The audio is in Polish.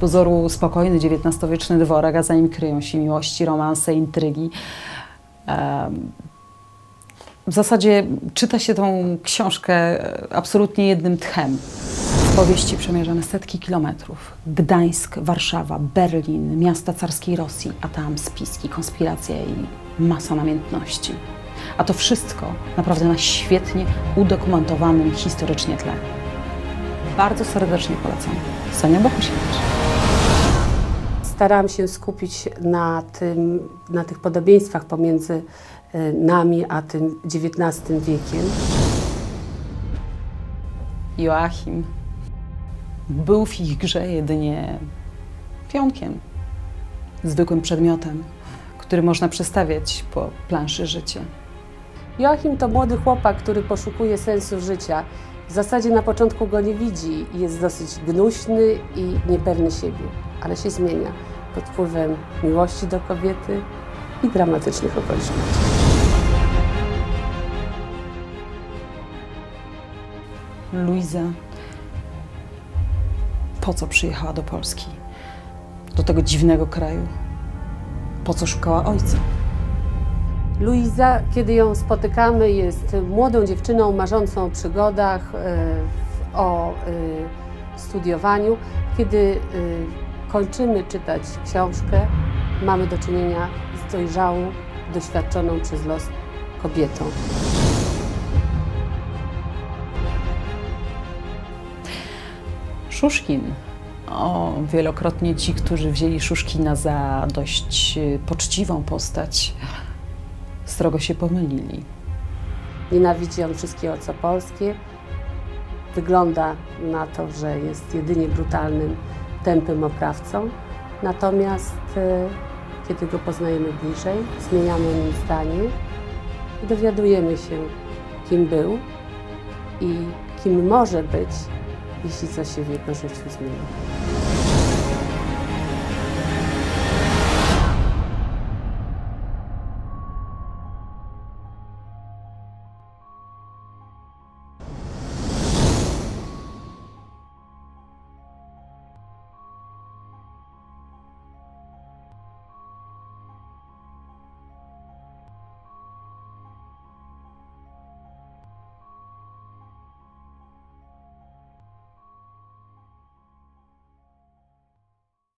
pozoru spokojny XIX-wieczny dworek, a za nim kryją się miłości, romanse, intrygi. W zasadzie czyta się tą książkę absolutnie jednym tchem. Powieści przemierzane setki kilometrów. Gdańsk, Warszawa, Berlin, miasta carskiej Rosji, a tam spiski, konspiracja i masa namiętności. A to wszystko naprawdę na świetnie udokumentowanym historycznie tle. Bardzo serdecznie polecam. Sonia Bohusiewicz. Starałam się skupić na, tym, na tych podobieństwach pomiędzy e, nami a tym XIX wiekiem. Joachim był w ich grze jedynie pionkiem, zwykłym przedmiotem, który można przestawiać po planszy życia. Joachim to młody chłopak, który poszukuje sensu życia. W zasadzie na początku go nie widzi jest dosyć gnuśny i niepewny siebie, ale się zmienia pod wpływem miłości do kobiety i dramatycznych okoliczności. Luiza po co przyjechała do Polski? Do tego dziwnego kraju? Po co szukała ojca? Luiza, kiedy ją spotykamy, jest młodą dziewczyną marzącą o przygodach, e, o e, studiowaniu. Kiedy e, kończymy czytać książkę, mamy do czynienia z dojrzałą, doświadczoną przez los kobietą. Szuszkin. O, wielokrotnie ci, którzy wzięli Szuszkina za dość y, poczciwą postać, strogo się pomylili. Nienawidzi on wszystkiego, co polskie. Wygląda na to, że jest jedynie brutalnym, tępym oprawcą. Natomiast e, kiedy go poznajemy bliżej, zmieniamy nim zdanie i dowiadujemy się, kim był i kim może być, jeśli coś się w jego życiu zmieni.